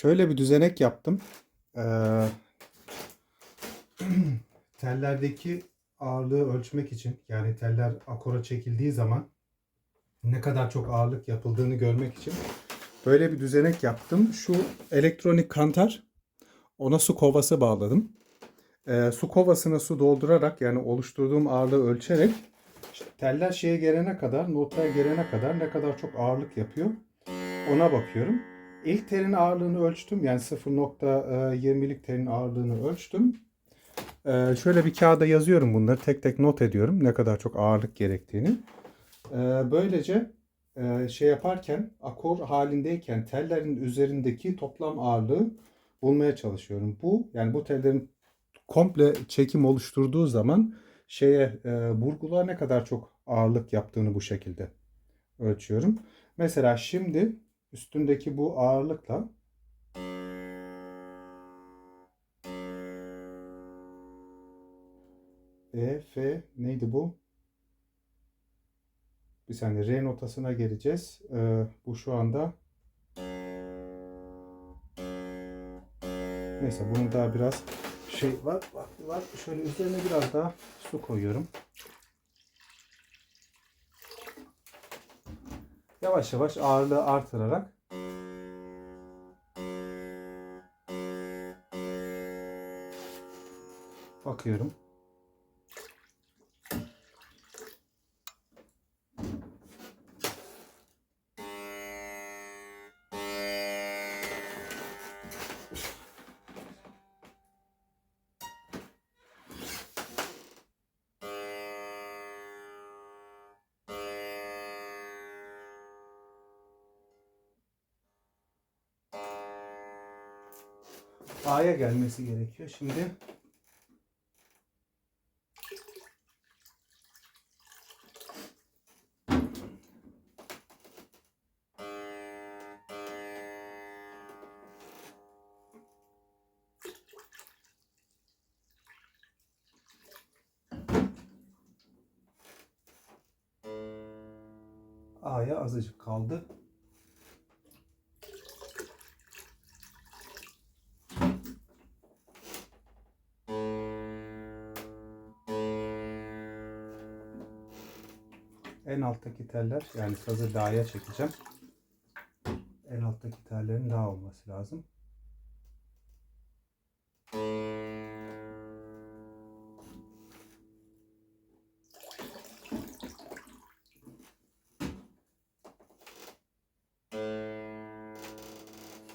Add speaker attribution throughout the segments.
Speaker 1: Şöyle bir düzenek yaptım. Ee, tellerdeki ağırlığı ölçmek için yani teller akora çekildiği zaman ne kadar çok ağırlık yapıldığını görmek için böyle bir düzenek yaptım. Şu elektronik kantar ona su kovası bağladım. Ee, su kovasına su doldurarak yani oluşturduğum ağırlığı ölçerek teller şeye gelene kadar, notaya gelene kadar ne kadar çok ağırlık yapıyor ona bakıyorum. İlk telin ağırlığını ölçtüm. Yani 0.20'lik telin ağırlığını ölçtüm. Ee, şöyle bir kağıda yazıyorum bunları. Tek tek not ediyorum ne kadar çok ağırlık gerektiğini. Ee, böylece e, şey yaparken akor halindeyken tellerin üzerindeki toplam ağırlığı bulmaya çalışıyorum. Bu yani bu tellerin komple çekim oluşturduğu zaman şeye e, burguluğa ne kadar çok ağırlık yaptığını bu şekilde ölçüyorum. Mesela şimdi üstündeki bu ağırlıkla E, F neydi bu? Bir saniye R notasına geleceğiz. Ee, bu şu anda Neyse bunun daha biraz şey var, var, var. Şöyle üzerine biraz daha su koyuyorum. Yavaş yavaş ağırlığı artırarak bakıyorum. A'ya gelmesi gerekiyor. Şimdi A'ya azıcık kaldı. En alttaki teller yani sazı la'ya çekeceğim. En alttaki tellerin la olması lazım.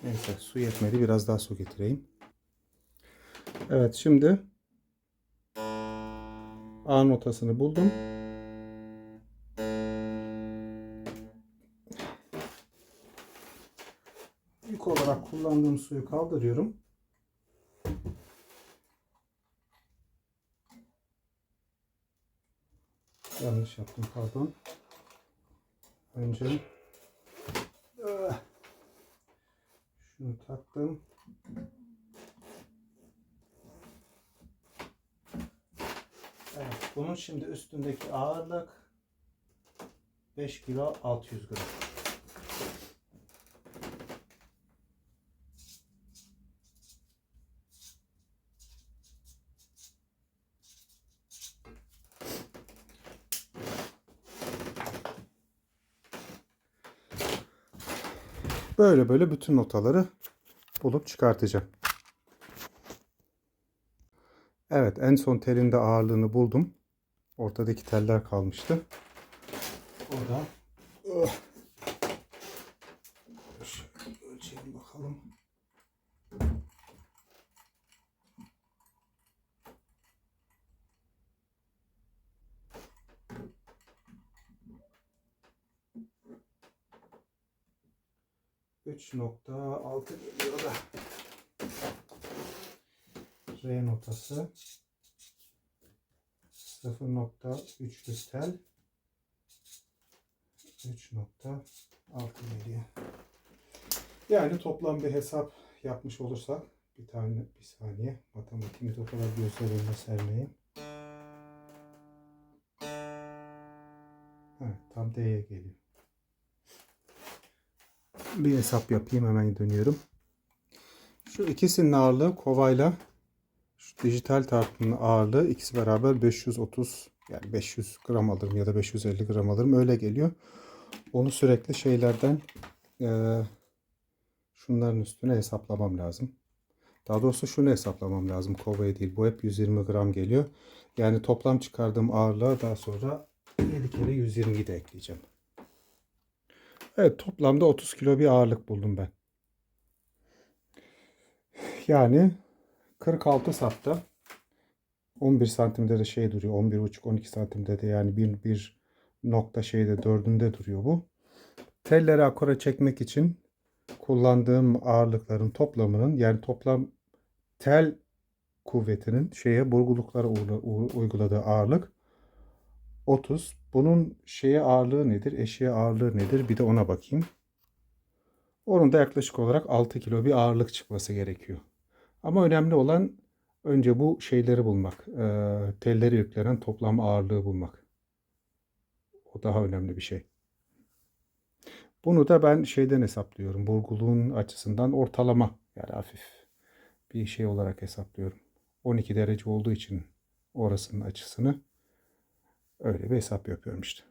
Speaker 1: Neyse su yetmedi biraz daha su getireyim. Evet şimdi A notasını buldum. Olarak kullandığım suyu kaldırıyorum. Yanlış yaptım pardon. Önce Ah. şunu taktım. Evet, bunun şimdi üstündeki ağırlık 5 kilo 600 gram. Böyle böyle bütün notaları bulup çıkartacağım. Evet en son telin de ağırlığını buldum. Ortadaki teller kalmıştı. O 3.6 geliyor da. R notası 0.3'lü tel 3.6 geliyor. Yani toplam bir hesap yapmış olursak bir tane bir saniye matematiğimi o kadar gözler önüne sermeyeyim. Evet, tam D'ye geliyor. Bir hesap yapayım hemen dönüyorum. Şu ikisinin ağırlığı kovayla şu dijital tartının ağırlığı ikisi beraber 530 yani 500 gram alırım ya da 550 gram alırım öyle geliyor. Onu sürekli şeylerden eee, şunların üstüne hesaplamam lazım. Daha doğrusu şunu hesaplamam lazım. Kovaya değil. Bu hep 120 gram geliyor. Yani toplam çıkardığım ağırlığa daha sonra 7 kere 120'yi de ekleyeceğim. Evet toplamda 30 kilo bir ağırlık buldum ben. Yani 46 sapta 11 santimde de şey duruyor. 11,5-12 santimde de yani bir, bir nokta şeyde dördünde duruyor bu. Telleri akora çekmek için kullandığım ağırlıkların toplamının yani toplam tel kuvvetinin şeye burguluklara uyguladığı ağırlık 30. Bunun şeye ağırlığı nedir? Eşiğe ağırlığı nedir? Bir de ona bakayım. Onun da yaklaşık olarak 6 kilo bir ağırlık çıkması gerekiyor. Ama önemli olan önce bu şeyleri bulmak. Eee telleri yüklenen toplam ağırlığı bulmak. O daha önemli bir şey. Bunu da ben şeyden hesaplıyorum. Burguluğun açısından ortalama yani hafif bir şey olarak hesaplıyorum. 12 derece olduğu için orasının açısını öyle bir hesap yapıyorum işte.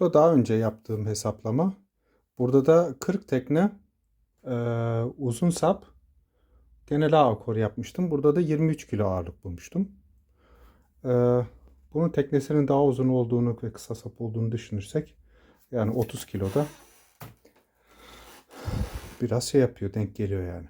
Speaker 1: Bu da daha önce yaptığım hesaplama. Burada da 40 tekne eee, uzun sap genel ağ akor yapmıştım. Burada da 23 kilo ağırlık bulmuştum. Eee, bunun teknesinin daha uzun olduğunu ve kısa sap olduğunu düşünürsek yani 30 kiloda biraz şey yapıyor, denk geliyor yani.